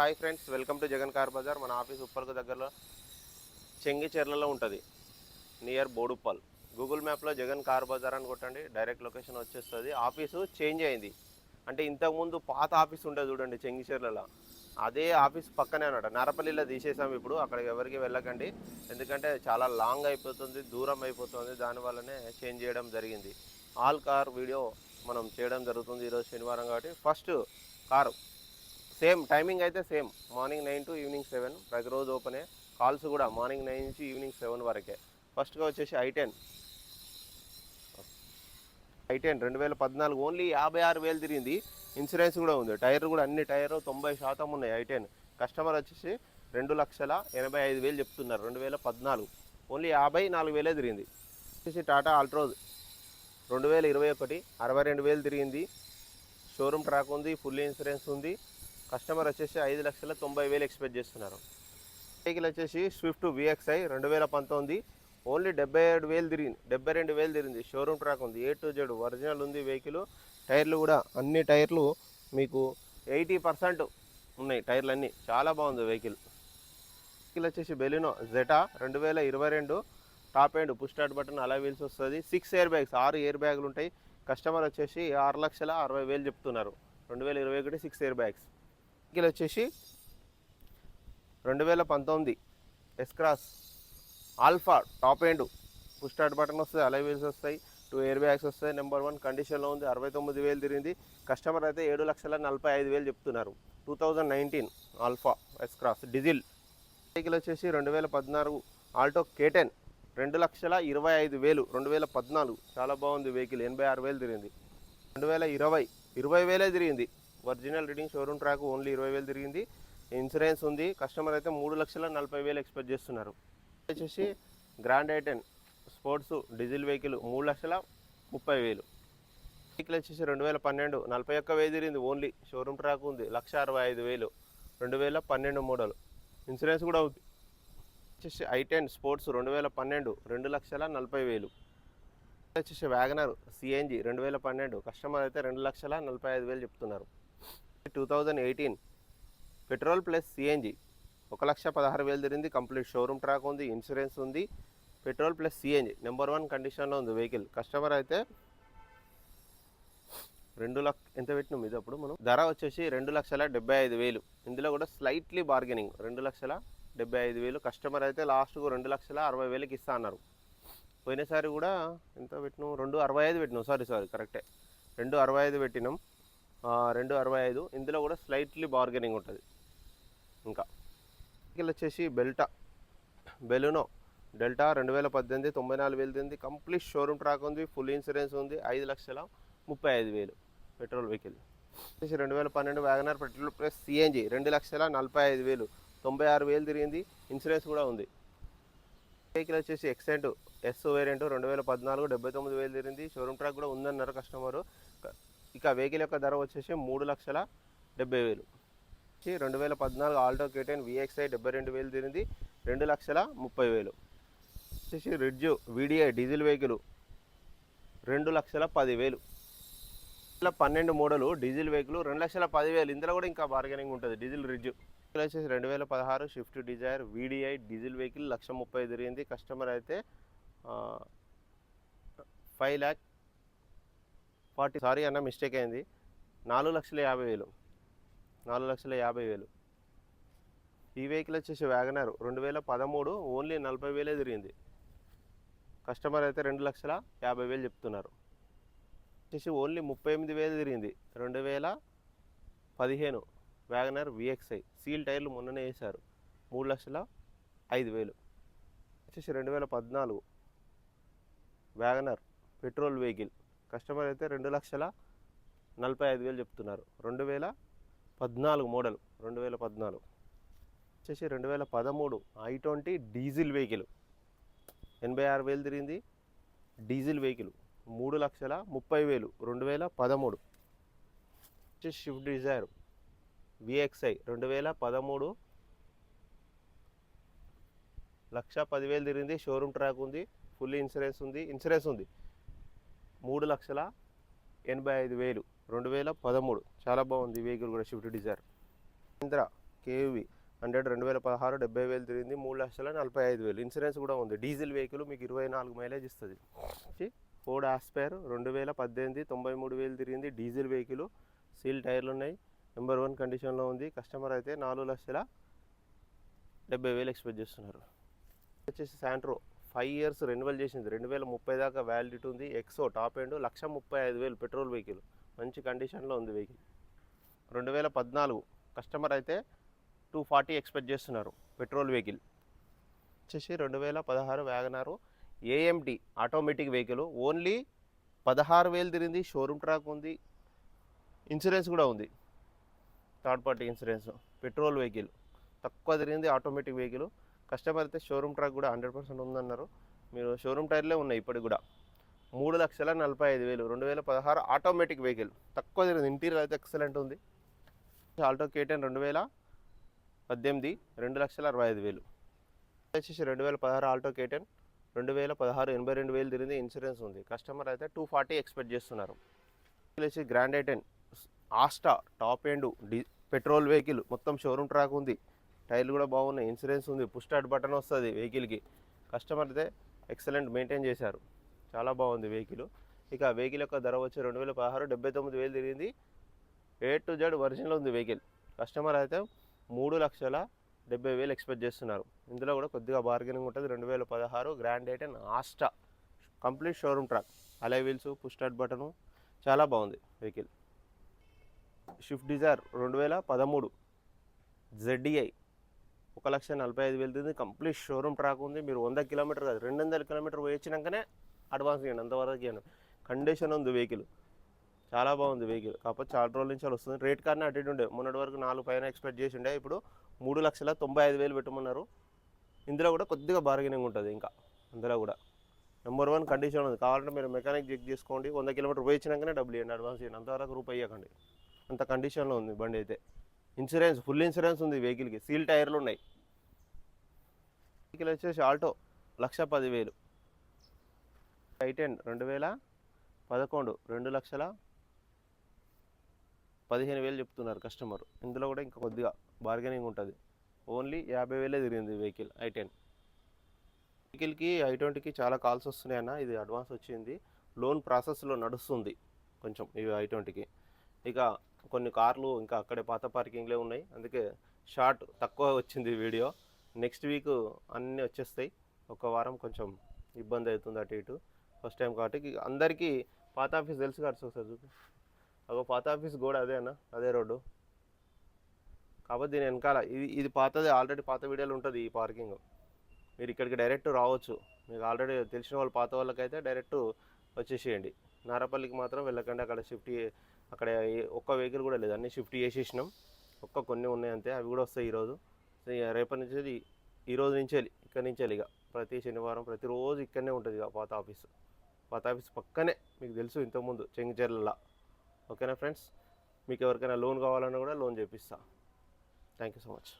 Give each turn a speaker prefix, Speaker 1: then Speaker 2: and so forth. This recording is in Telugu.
Speaker 1: Hi friends welcome to Jagan car Bazar. మన ఆఫీస్ ఉప్పల్కు దగ్గరలో చెంగిచెర్లలో ఉంటుంది. నియర్ బోడుప్పల్. గూగుల్ మ్యాప్లో జగన్ కార్ బజార్ అని కొట్టండి డైరెక్ట్ లొకేషన్ వచ్చేస్తుంది. ఆఫీసు చేంజ్ అయింది. అంటే ఇంతకుముందు పాత ఆఫీస్ ఉండేది చూడండి చెంగిచెర్లలో అదే ఆఫీస్ పక్కనే అనమాట నారపల్లిలో తీసేసాం ఇప్పుడు అక్కడికి ఎవరికి వెళ్ళకండి. ఎందుకంటే చాలా లాంగ్ అయిపోతుంది దూరం అయిపోతుంది. దానివల్లనే చేంజ్ చేయడం జరిగింది. ఆల్ కార్ వీడియో మనం చేయడం జరుగుతుంది ఈరోజు శనివారం కాబట్టి. ఫస్ట్ కారు సేమ్ టైమింగ్ అయితే same. Morning nine to evening seven ప్రతిరోజు ఓపెనే కాల్స్ కూడా మార్నింగ్ నైన్ నుంచి ఈవినింగ్ సెవెన్ వరకే. ఫస్ట్గా వచ్చేసి ఐ టెన్. ఐ టెన్ రెండు వేల పద్నాలుగు. ఓన్లీ యాభై ఆరు వేలు తిరిగింది. ఇన్సూరెన్స్ కూడా ఉంది. టైర్ కూడా అన్ని టైర్ తొంభై శాతం ఉన్నాయి ఐ టెన్. కస్టమర్ వచ్చేసి రెండు లక్షల ఎనభై ఐదు వేలు చెప్తున్నారు. రెండు వేల పద్నాలుగు. ఓన్లీ యాభై నాలుగు వేలే తిరిగింది. వచ్చేసి టాటా ఆల్ట్రోజ్ రెండు వేల ఇరవై ఒకటి అరవై రెండు వేలు తిరిగింది. షోరూమ్ ట్రాక్ ఉంది ఫుల్ ఇన్సూరెన్స్ ఉంది. కస్టమర్ వచ్చేసి ఐదు లక్షల తొంభై వేలు ఎక్స్పెక్ట్ చేస్తున్నారు. వెహికల్ వచ్చేసి స్విఫ్ట్ విఎక్స్ఐ రెండు వేల పంతొమ్మిది. ఓన్లీ డెబ్బై ఏడు వేలు తిరిగింది. డెబ్బై రెండు వేలు తిరిగింది. షోరూమ్ ట్రాక్ ఉంది. ఏ టు జెడ్ ఒరిజినల్ ఉంది వెహికల్ టైర్లు కూడా అన్ని టైర్లు మీకు ఎయిటీ పర్సెంట్ ఉన్నాయి. టైర్లు అన్నీ. చాలా బాగుంది వెహికల్ వెహికల్ వచ్చేసి బెలినో జెటా రెండు వేల ఇరవై రెండు. Top end push start button alloy wheels వస్తుంది. సిక్స్ ఎయిర్ బ్యాగ్స్ ఆరు ఎయిర్ బ్యాగులు ఉంటాయి. కస్టమర్ వచ్చేసి ఆరు లక్షల అరవై వేలు చెప్తున్నారు. రెండు వేల ఇరవై ఒకటి సిక్స్ ఎయిర్ బ్యాగ్స్ వెహికల్ వచ్చేసి రెండు వేల పంతొమ్మిది S Cross alpha top end push start button వస్తుంది అలై వీల్స్ వస్తాయి టూ ఎయిర్ బ్యాగ్స్ వస్తాయి నెంబర్ వన్ కండిషన్లో ఉంది అరవై తొమ్మిది వేలు తిరిగింది. కస్టమర్ అయితే ఏడు లక్షల నలభై ఐదు వేలు చెప్తున్నారు. Two thousand nineteen alpha S Cross diesel vehicle వచ్చేసి రెండు వేల పద్నాలుగు ఆల్టో కేటెన్ రెండు లక్షల ఇరవై ఐదు వేలు రెండు వేల పద్నాలుగు. చాలా బాగుంది వెహికల్ ఎనభై ఆరు వేలు తిరిగింది. రెండు వేల ఇరవై ఇరవై వేలే తిరిగింది. Original reading showroom track only ఇరవై వేలు తిరిగింది. ఇన్సూరెన్స్ ఉంది. కస్టమర్ అయితే మూడు లక్షల నలభై వేలు ఎక్స్పెక్ట్ చేస్తున్నారు. వచ్చేసి grand i ten sports diesel vehicle మూడు లక్షల ముప్పై వేలు. వెహికల్ వచ్చేసి రెండు వేల పన్నెండు నలభై ఒక్క వేలు తిరిగింది. ఓన్లీ షోరూమ్ ట్రాక్ ఉంది. లక్ష అరవై ఐదు వేలు. రెండు వేల పన్నెండు మోడల్. ఇన్సూరెన్స్ కూడా ఉంది. వచ్చేసి ఐ టెన్ స్పోర్ట్స్ రెండు వేల పన్నెండు రెండు లక్షల నలభై వేలు. వచ్చేసి వ్యాగనర్ సిఎన్జి రెండు వేల పన్నెండు. కస్టమర్ అయితే రెండు లక్షల నలభై ఐదు వేలు చెప్తున్నారు. Two thousand eighteen petrol plus CNG ఒక లక్ష పదహారు వేలు తిరిగింది. కంప్లీట్ షోరూమ్ ట్రాక్ ఉంది ఇన్సూరెన్స్ ఉంది. Petrol plus CNG number one కండిషన్లో ఉంది వెహికల్. కస్టమర్ అయితే రెండు లక్ష ఎంత పెట్టినాం ఇది అప్పుడు మనం? ధర వచ్చేసి రెండు లక్షల డెబ్బై ఐదు వేలు. ఇందులో కూడా స్లైట్లీ బార్గెనింగ్ రెండు లక్షల డెబ్బై ఐదు వేలు. కస్టమర్ అయితే లాస్ట్కు రెండు లక్షల అరవై వేలకి ఇస్తా అన్నారు. పోయినసారి కూడా ఎంత పెట్టినాం? రెండు అరవై ఐదు పెట్టినాం. సారీ సారీ కరెక్టే. రెండు అరవై ఐదు పెట్టినాం. రెండు అరవై ఐదు. ఇందులో కూడా స్లైట్లీ బార్గెనింగ్ ఉంటుంది. ఇంకా. వెహికల్ వచ్చేసి బెల్టా. బెలూనో. డెల్టా రెండు వేల పద్దెనిమిది తొంభై నాలుగు వేలు తింది. కంప్లీట్ షోరూమ్ ట్రాక్ ఉంది. ఫుల్ ఇన్సూరెన్స్ ఉంది. ఐదు లక్షల ముప్పై ఐదు వేలు పెట్రోల్ వెహికల్. వచ్చేసి రెండు వేల పన్నెండు వ్యాగనర్ పెట్రోల్ ప్లస్ సిఎన్జి రెండు లక్షల నలభై ఐదు వేలు. తొంభై ఆరు వేలు తిరిగింది. ఇన్సూరెన్స్ కూడా ఉంది. వెహికల్ వచ్చేసి ఎక్సెంట్ ఎస్ వేరియంట్ రెండు వేల పద్నాలుగు డెబ్బై తొమ్మిది వేలు తిరిగింది. షోరూమ్ ట్రాక్ కూడా ఉందన్నారు కస్టమరు. ఇక వెహికల్ యొక్క ధర వచ్చేసి మూడు లక్షల డెబ్బై వేలు. రెండు వేల పద్నాలుగు ఆల్టో కేటెన్ విఎక్స్ఐ డెబ్బై రెండు వేలు తిరిగింది రెండు లక్షల ముప్పై వేలు. వచ్చేసి రిడ్జ్ వీడిఐ డీజిల్ వెహికల్ రెండు లక్షల పదివేలు వేల. పన్నెండు మోడలు డీజిల్ వెహికల్ రెండు లక్షల పదివేలు ఇందులో కూడా ఇంకా బార్గెనింగ్ ఉంటుంది డీజిల్ రిడ్జ్. వచ్చేసి రెండు వేల పదహారు Swift Dzire VDI diesel vehicle లక్ష ముప్పై తిరిగింది. కస్టమర్ అయితే ఫైవ్ ల్యాక్ ఫార్టీ సారీ అన్న మిస్టేక్ అయింది. నాలుగు లక్షల యాభై వేలు. నాలుగు లక్షల యాభై వేలు. ఈ వెహికల్ వచ్చేసి వ్యాగనర్ రెండు వేల పదమూడు ఓన్లీ నలభై వేలే తిరిగింది. కస్టమర్ అయితే రెండు లక్షల యాభై వేలు చెప్తున్నారు. వచ్చేసి ఓన్లీ ముప్పై ఎనిమిది వేలు తిరిగింది. రెండు వేల పదిహేను వ్యాగనర్ విఎక్స్ఐ సీల్ టైర్లు మొన్ననే వేశారు. మూడు లక్షల ఐదు వేలు. వచ్చేసి రెండు వేల పద్నాలుగు వ్యాగనర్ పెట్రోల్ వెహికల్ కస్టమర్ అయితే రెండు లక్షల నలభై ఐదు వేలు చెప్తున్నారు. రెండు వేల పద్నాలుగు మోడల్. రెండు వేల పద్నాలుగు. వచ్చేసి రెండు వేల పదమూడు ఐ ట్వంటీ డీజిల్ వెహికల్. ఎనభై ఆరు వేలు తిరిగింది. డీజిల్ వెహికల్ మూడు లక్షల ముప్పై వేలు. రెండు వేల పదమూడు. వచ్చేసి షిఫ్ట్ డిజైర్ విఎక్స్ఐ రెండు వేల పదమూడు లక్ష పదివేలు తిరిగింది. షోరూమ్ ట్రాక్ ఉంది. ఫుల్ ఇన్సూరెన్స్ ఉంది. ఇన్సూరెన్స్ ఉంది. మూడు లక్షల ఎనభై ఐదు వేలు రెండు వేల పదమూడు. చాలా బాగుంది వెహికల్ కూడా Swift Dzire Mahindra KV hundred రెండు వేల పదహారు డెబ్బై వేలు తిరిగింది. మూడు లక్షల నలభై ఐదు వేలు. ఇన్సూరెన్స్ కూడా ఉంది. డీజిల్ వెహికల్ మీకు ఇరవై నాలుగు మైలేజ్ ఇస్తుంది. ఫోర్డ్ ఆస్పైర్ రెండు వేల పద్దెనిమిది తొంభై మూడు వేలు తిరిగింది. డీజిల్ వెహికల్ సీల్ టైర్లు ఉన్నాయి. నెంబర్ వన్ కండిషన్లో ఉంది. కస్టమర్ అయితే నాలుగు లక్షల డెబ్బై వేలు ఎక్స్పెక్ట్ చేస్తున్నారు. వచ్చేసి శాంట్రో ఫైవ్ ఇయర్స్ రెన్యువల్ చేసింది. రెండు వేల ముప్పై దాకా వ్యాలిడిటీ ఉంది. ఎక్సో టాప్ ఎండ్ లక్ష ముప్పై ఐదు వేలు పెట్రోల్ వెహికల్ మంచి కండిషన్లో ఉంది వెహికల్ రెండు వేల పద్నాలుగు కస్టమర్ అయితే టూ ఫార్టీ ఎక్స్పెక్ట్ చేస్తున్నారు పెట్రోల్ వెహికల్ వచ్చేసి రెండు వేల పదహారు Wagon R AMT automatic vehicle only పదహారు వేలు తిరిగింది. షోరూమ్ ట్రాక్ ఉంది. ఇన్సూరెన్స్ కూడా ఉంది. Third party insurance petrol vehicle తక్కువ తిరిగింది ఆటోమేటిక్ వెహికల్ కస్టమర్ అయితే షోరూమ్ ట్రాక్ కూడా హండ్రెడ్ పర్సెంట్ ఉందన్నారు. మీరు షోరూమ్ టైర్లే ఉన్నాయి ఇప్పటికి కూడా. మూడు లక్షల నలభై ఐదు వేలు రెండు వేల పదహారు ఆటోమేటిక్ వెహికల్. తక్కువ తిరిగింది. ఇంటీరియర్ అయితే ఎక్సలెంట్ ఉంది. ఆల్టో కేటెన్ రెండు వేల పద్దెనిమిది రెండు లక్షల అరవై ఐదు వేలు. వచ్చేసి రెండు వేల పదహారు ఆల్టో కేటెన్ రెండు వేల పదహారు ఎనభై రెండు వేలు తిరిగింది. ఇన్సూరెన్స్ ఉంది. కస్టమర్ అయితే టూ ఫార్టీ ఎక్స్పెక్ట్ చేస్తున్నారు. వచ్చి grand i ten Asta top end D petrol vehicle. మొత్తం షోరూమ్ ట్రాక్ ఉంది. టైర్లు కూడా బాగున్నాయి. ఇన్సూరెన్స్ ఉంది. పుష్ స్టార్ట్ బటన్ వస్తుంది వెహికల్కి. కస్టమర్ అయితే ఎక్సలెంట్ మెయింటైన్ చేశారు. చాలా బాగుంది వెహికల్. ఇక వెహికల్ యొక్క ధర వచ్చి రెండు వేల పదహారు డెబ్బై తొమ్మిది వేలు తిరిగింది. ఏ టు జెడ్ ఒరిజినల్ ఉంది వెహికల్. కస్టమర్ అయితే మూడు లక్షల డెబ్బై వేలు ఎక్స్పెక్ట్ చేస్తున్నారు. ఇందులో కూడా కొద్దిగా బార్గెనింగ్ ఉంటుంది. రెండు వేల పదహారు grand i ten Asta complete showroom track. Alloy wheels push start button. చాలా బాగుంది వెహికల్. షిఫ్ట్ డిజైర్ రెండు వేల పదమూడు జెడ్డిఐ ఒక లక్ష నలభై ఐదు వేలు తింది కంప్లీట్ షోరూమ్ ట్రాక్ ఉంది. మీరు వంద కిలోమీటర్ కాదు రెండు వందల కిలోమీటర్ వచ్చినాకనే అడ్వాన్స్ ఇవ్వండి అంతవరకు ఇవ్వండి కండిషన్ ఉంది వెహికల్. చాలా బాగుంది వెహికల్. కాకపోతే చాలా రోజుల నుంచి అలా వస్తుంది. రేట్ కార్డ్ని అటు ఉండే. మొన్నటి వరకు నాలుగు పైన ఎక్స్పెక్ట్ చేసి ఉండే. ఇప్పుడు మూడు లక్షల తొంభై ఐదు వేలు పెట్టమన్నారు. ఇందులో కూడా కొద్దిగా బార్గెనింగ్ ఉంటుంది ఇంకా. అందులో కూడా. నెంబర్ వన్ కండిషన్ ఉంది. కావాలంటే మీరు మెకానిక్ చెక్ చేసుకోండి. వంద కిలోమీటర్ పోయి డబ్బులు ఇవ్వండి అడ్వాన్స్ ఇవ్వండి అంతవరకు రూపాయి ఇవ్వకండి అంత కండిషన్లో ఉంది బండి అయితే. ఇన్సూరెన్స్ ఫుల్ ఇన్సూరెన్స్ ఉంది వెహికల్కి. సీల్ టైర్లు ఉన్నాయి. వెహికల్ వచ్చేసి ఆల్టో లక్ష పదివేలు. టైటెన్ రెండు వేల పదకొండు రెండు లక్షల పదిహేను వేలు చెప్తున్నారు కస్టమర్. ఇందులో కూడా ఇంకా కొద్దిగా బార్గెనింగ్ ఉంటుంది. ఓన్లీ యాభై వేలే తిరిగింది వెహికల్ ఐ టెన్ వెహికల్కి ఐ ట్వంటీకి చాలా కాల్స్ వస్తున్నాయి అన్న. ఇది అడ్వాన్స్ వచ్చింది. లోన్ ప్రాసెస్లో నడుస్తుంది కొంచెం ఈ ఐ ట్వంటీకి. ఇక కొన్ని కార్లు ఇంకా అక్కడే పాత పార్కింగ్లే ఉన్నాయి. అందుకే షార్ట్ తక్కువ వచ్చింది వీడియో. నెక్స్ట్ వీక్ అన్నీ వచ్చేస్తాయి. ఒక వారం కొంచెం ఇబ్బంది అవుతుంది అటు ఇటు. ఫస్ట్ టైం కాబట్టి అందరికీ పాత ఆఫీస్ తెలుసు కాదు ఒకసారి చూపి ఒక పాత ఆఫీస్ కూడా అదే అన్న అదే రోడ్డు. కాబట్టి దీని వెనకాల ఇది ఇది పాతది ఆల్రెడీ పాత వీడియోలు ఉంటుంది ఈ పార్కింగ్. మీరు ఇక్కడికి డైరెక్ట్ రావచ్చు. మీకు ఆల్రెడీ తెలిసిన వాళ్ళు పాత వాళ్ళకైతే డైరెక్ట్ వచ్చేసేయండి. నారపల్లికి మాత్రం వెళ్ళకండి అక్కడ షిఫ్ట్ అక్కడ ఒక్క వెహికల్ కూడా లేదు. అన్నీ షిఫ్ట్ చేసేసినాం. ఒక్క కొన్ని ఉన్నాయి అంతే. అవి కూడా వస్తాయి ఈరోజు. ఇక రేపటి నుంచి ఈరోజు నుంచి వెళ్ళి ఇక్కడ నుంచి వెళ్ళి ఇక ప్రతి శనివారం ప్రతిరోజు ఇక్కడనే ఉంటుంది ఇక పాత ఆఫీస్. పాత ఆఫీస్ పక్కనే మీకు తెలుసు ఇంతకుముందు చెంగిచెర్ల ఓకేనా ఫ్రెండ్స్? మీకు ఎవరికైనా లోన్ కావాలన్నా కూడా లోన్ చేపిస్తా. Thank you so much.